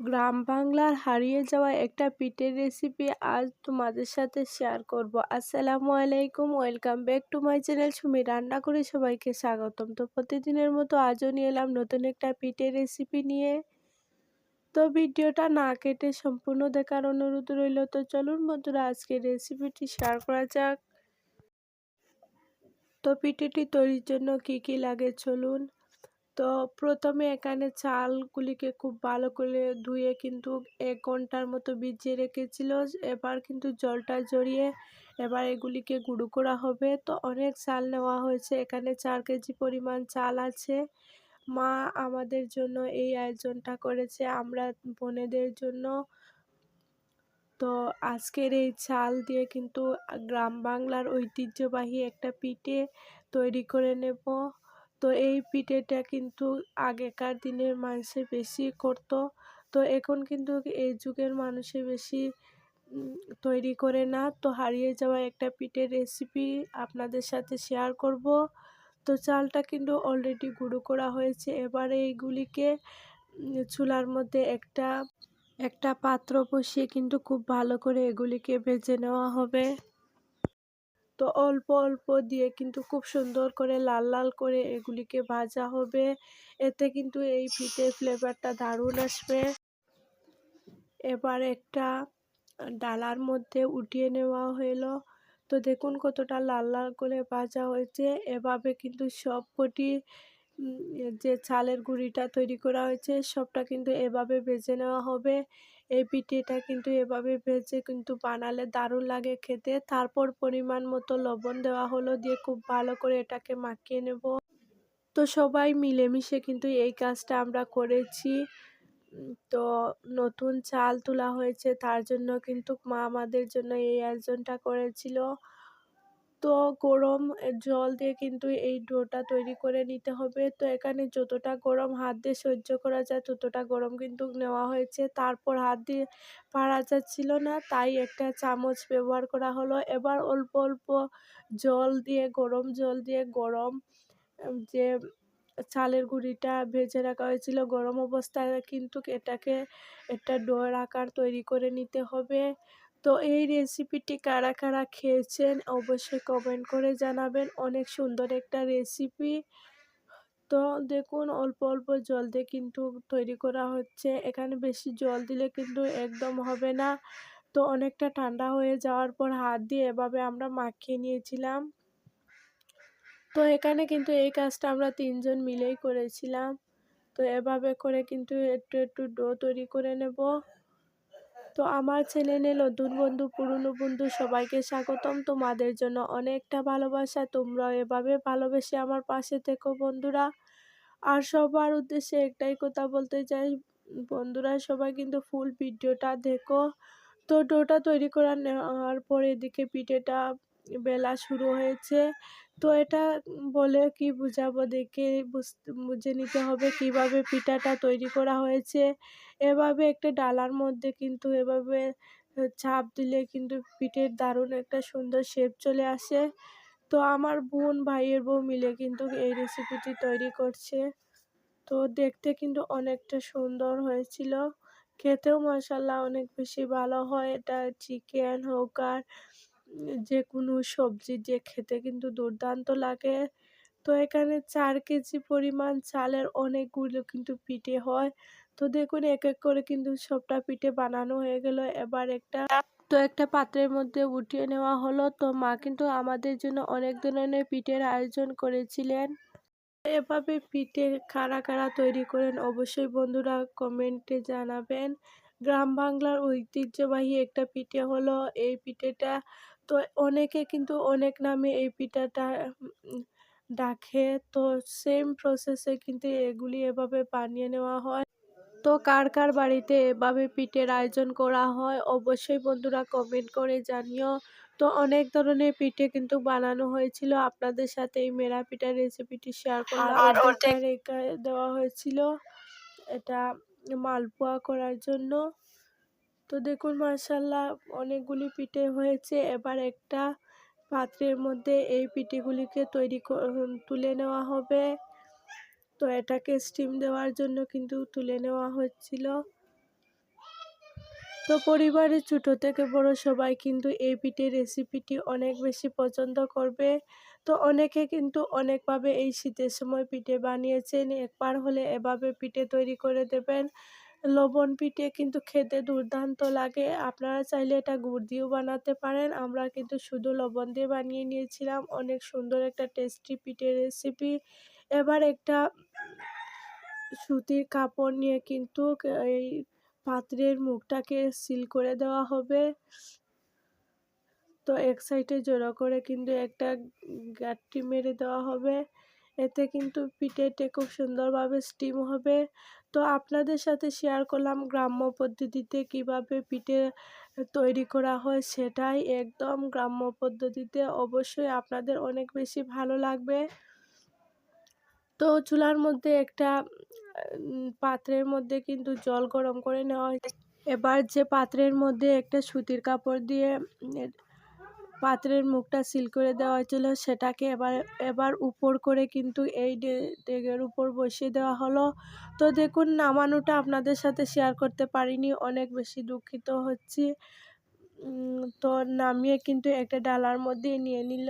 গ্রাম বাংলার হারিয়ে যাওয়া একটা পিঠের রেসিপি আজ তোমাদের সাথে শেয়ার করব। আসসালামু আলাইকুম welcome back to my channel Sumi রান্না করে সবাইকে স্বাগতম। তো প্রতিদিনের মতো আজও নিয়ে এলাম নতুন একটা পিঠের রেসিপি নিয়ে। তো ভিডিওটা না কেটে সম্পূর্ণ দেখার অনুরোধ রইল। তো চলুন বন্ধুরা আজকে রেসিপিটি শেয়ার করা যাক। তো পিঠেটি তৈরির জন্য কি কি লাগে চলুন। তো প্রথমে এখানে চালগুলিকে খুব ভালো করে ধুয়ে কিন্তু এক ঘণ্টার মতো ভিজিয়ে রেখেছিল। এবার কিন্তু জলটা জড়িয়ে এবার এগুলিকে গুঁড়ো করা হবে। তো অনেক চাল নেওয়া হয়েছে। এখানে চার কেজি পরিমাণ চাল আছে। মা আমাদের জন্য এই আয়োজনটা করেছে, আমরা বোনেদের জন্য। তো আজকের এই চাল দিয়ে কিন্তু গ্রাম বাংলার ঐতিহ্যবাহী একটা পিঠে তৈরি করে নেব। তো এই পিঠেটা কিন্তু আগেকার দিনের মানুষে বেশি করত। তো এখন কিন্তু এই যুগের মানুষে বেশি তৈরি করে না। তো হারিয়ে যাওয়া একটা পিঠের রেসিপি আপনাদের সাথে শেয়ার করব। তো চালটা কিন্তু অলরেডি গুঁড়ো করা হয়েছে। এবারে এইগুলিকে চুলার মধ্যে একটা একটা পাত্র বসিয়ে কিন্তু খুব ভালো করে এগুলিকে ভেজে নেওয়া হবে। তো অল্প অল্প দিয়ে কিন্তু খুব সুন্দর করে লাল লাল করে এগুলিকে ভাজা হবে। এতে কিন্তু এই পিঠের ফ্লেভারটা দারুণ আসবে। এবার একটা ডালার মধ্যে উঠিয়ে নেওয়া হলো। তো দেখুন কতটা লাল লাল করে ভাজা হয়েছে। এভাবে কিন্তু সব কটি যে চালের গুঁড়িটা তৈরি করা হয়েছে, সবটা কিন্তু এভাবে ভেজে নেওয়া হবে। এই পিঠেটা কিন্তু এভাবে ভেজে কিন্তু বানালে দারুণ লাগে খেতে। তারপর পরিমাণ মতো লবণ দেওয়া হলো দিয়ে খুব ভালো করে এটাকে মাখিয়ে নেব। তো সবাই মিলেমিশে কিন্তু এই কাজটা আমরা করেছি। তো নতুন চাল তোলা হয়েছে, তার জন্য কিন্তু মা আমাদের জন্য এই আয়োজনটা করেছিল। তো গরম জল দিয়ে কিন্তু এই ডোটা তৈরি করে নিতে হবে। তো এখানে যতটা গরম হাত দিয়ে সহ্য করা যায়, ততটা গরম কিন্তু নেওয়া হয়েছে। তারপর হাত দিয়ে পারা যাচ্ছিল না, তাই একটা চামচ ব্যবহার করা হলো। এবার অল্প অল্প জল দিয়ে, গরম জল দিয়ে গরম যে চালের গুঁড়িটা ভেজে রাখা হয়েছিল, গরম অবস্থায় কিন্তু এটাকে একটা ডোর আকার তৈরি করে নিতে হবে। তো এই রেসিপিটি কারা কারা খেয়েছেন অবশ্যই কমেন্ট করে জানাবেন। অনেক সুন্দর একটা রেসিপি তো দেখুন, অল্প অল্প জল দিয়ে কিন্তু তৈরি করা হচ্ছে। এখানে বেশি জল দিলে কিন্তু একদম হবে না। তো অনেকটা ঠান্ডা হয়ে যাওয়ার পর হাত দিয়ে এভাবে আমরা মাখিয়ে নিয়েছিলাম। তো এখানে কিন্তু এই কাজটা আমরা তিনজন মিলেই করেছিলাম। তো এভাবে করে কিন্তু একটু একটু ডো তৈরি করে নেব। তো আমার ছেলে চ্যানেলে নতুন বন্ধু, পুরনো বন্ধু সবাইকে স্বাগতম। তোমাদের জন্য অনেকটা ভালোবাসা তোমরা এভাবে ভালোবেসে আমার পাশে থেকো বন্ধুরা। আর সবার উদ্দেশ্যে একটাই কথা বলতে চাই, বন্ধুরা সবাই কিন্তু ফুল ভিডিওটা দেখো। তো ডোটা তৈরি করার নেওয়ার পর এদিকে পিঠেটা বেলা শুরু হয়েছে। তো এটা বলে কি বুঝাবো? দেখে বুঝে নিতে হবে কীভাবে পিঠাটা তৈরি করা হয়েছে। এভাবে একটা ডালার মধ্যে কিন্তু এভাবে চাপ দিলে কিন্তু পিঠের দারুণ একটা সুন্দর শেপ চলে আসে। তো আমার বোন, ভাইয়ের বউ মিলে কিন্তু এই রেসিপিটি তৈরি করছে। তো দেখতে কিন্তু অনেকটা সুন্দর হয়েছিল। খেতেও মশাল্লা অনেক বেশি ভালো হয়। এটা চিকেন হোক আর যে কোনো সবজি দিয়ে খেতে কিন্তু দুর্দান্ত লাগে। তো এখানে চার কেজি পরিমাণ চালের অনেকগুলো কিন্তু পিঠে হয়। তো দেখুন এক এক করে কিন্তু সবটা পিঠে বানানো হয়ে গেল। এবার একটা, তো একটা পাত্রের মধ্যে উঠিয়ে নেওয়া হলো। তো মা কিন্তু আমাদের জন্য অনেক ধরনের পিঠের আয়োজন করেছিলেন। এভাবে পিঠে কারা কারা তৈরি করেন অবশ্যই বন্ধুরা কমেন্টে জানাবেন। গ্রাম বাংলার ঐতিহ্যবাহী একটা পিঠে হলো এই পিঠেটা। তো অনেকে কিন্তু অনেক নামে এই পিঠাটা ডাকে। তো সেম প্রসেসে কিন্তু এগুলি এভাবে বানিয়ে নেওয়া হয়। তো কার কার বাড়িতে এভাবে পিঠের আয়োজন করা হয় অবশ্যই বন্ধুরা কমেন্ট করে জানিও। তো অনেক ধরনের পিঠে কিন্তু বানানো হয়েছিল। আপনাদের সাথে এই মেরা পিঠার রেসিপিটি শেয়ার করলাম। দেওয়া হয়েছিল এটা মালপোয়া করার জন্য। তো দেখুন মার্শাল্লাহ অনেকগুলি পিঠে হয়েছে। এবার একটা পাত্রের মধ্যে এই পিঠেগুলিকে তৈরি তুলে নেওয়া হবে। তো এটাকে স্টিম দেওয়ার জন্য কিন্তু তুলে নেওয়া হচ্ছিল। তো পরিবারের ছোটো থেকে বড় সবাই কিন্তু এই পিঠের রেসিপিটি অনেক বেশি পছন্দ করবে। তো অনেকে কিন্তু অনেকভাবে এই শীতের সময় পিঠে বানিয়েছেন। একবার হলে এভাবে পিঠে তৈরি করে দেবেন। লবণ পিঠে কিন্তু খেতে দুর্দান্ত লাগে। আপনারা চাইলে এটা গুড় দিয়েও বানাতে পারেন। আমরা কিন্তু শুধু লবণ দিয়ে বানিয়ে নিয়েছিলাম। অনেক সুন্দর একটা টেস্টি পিঠের রেসিপি এবার একটা সুতির কাপড় নিয়ে কিন্তু এই পাত্রের মুখটাকে সিল করে দেওয়া হবে। তো এক সাইডে জোড়া করে কিন্তু একটা গাঁটটি মেরে দেওয়া হবে। এতে কিন্তু পিঠেতে খুব সুন্দরভাবে স্টিম হবে। তো আপনাদের সাথে শেয়ার করলাম গ্রাম্য পদ্ধতিতে কীভাবে পিঠে তৈরি করা হয় সেটাই একদম গ্রাম্য পদ্ধতিতে অবশ্যই আপনাদের অনেক বেশি ভালো লাগবে। তো চুলার মধ্যে একটা পাত্রের মধ্যে কিন্তু জল গরম করে নেওয়া হয়েছে। এবার যে পাত্রের মধ্যে একটা সুতির কাপড় দিয়ে পাত্রের মুখটা সিল করে দেওয়া হয়েছিল। সেটাকে এবার এবার উপর করে কিন্তু এই ডেগের উপর বসিয়ে দেওয়া হলো। তো দেখুন, নামানোটা আপনাদের সাথে শেয়ার করতে পারিনি, অনেক বেশি দুঃখিত হচ্ছি। তো নামিয়ে কিন্তু একটা ডালার মধ্যে নিয়ে নিল।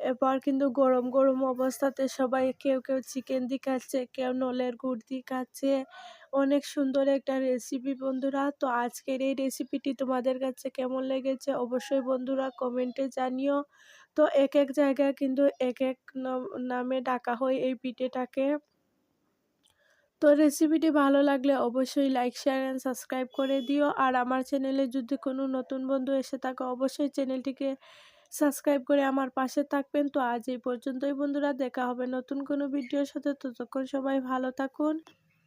এরপর কিন্তু গরম গরম অবস্থাতে সবাই কেউ কেউ চিকেন দিয়ে খাচ্ছে, কেউ নলের গুড় দিয়ে খাচ্ছে। অনেক সুন্দর একটা রেসিপি বন্ধুরা। তো আজকের এই রেসিপিটি তোমাদের কাছে কেমন লেগেছে অবশ্যই বন্ধুরা কমেন্টে জানিও। তো এক এক জায়গায় কিন্তু এক এক নামে ডাকা হয় এই পিঠেটাকে। তো রেসিপিটি ভালো লাগলে অবশ্যই লাইক শেয়ার অ্যান্ড সাবস্ক্রাইব করে দিও। আর আমার চ্যানেলে যদি কোনো নতুন বন্ধু এসে থাকে, অবশ্যই চ্যানেলটিকে সাবস্ক্রাইব করে আমার পাশে থাকবেন। তো আজ এই পর্যন্তই বন্ধুরা, দেখা হবে নতুন কোনো ভিডিওর সাথে। ততক্ষণ সবাই ভালো থাকুন।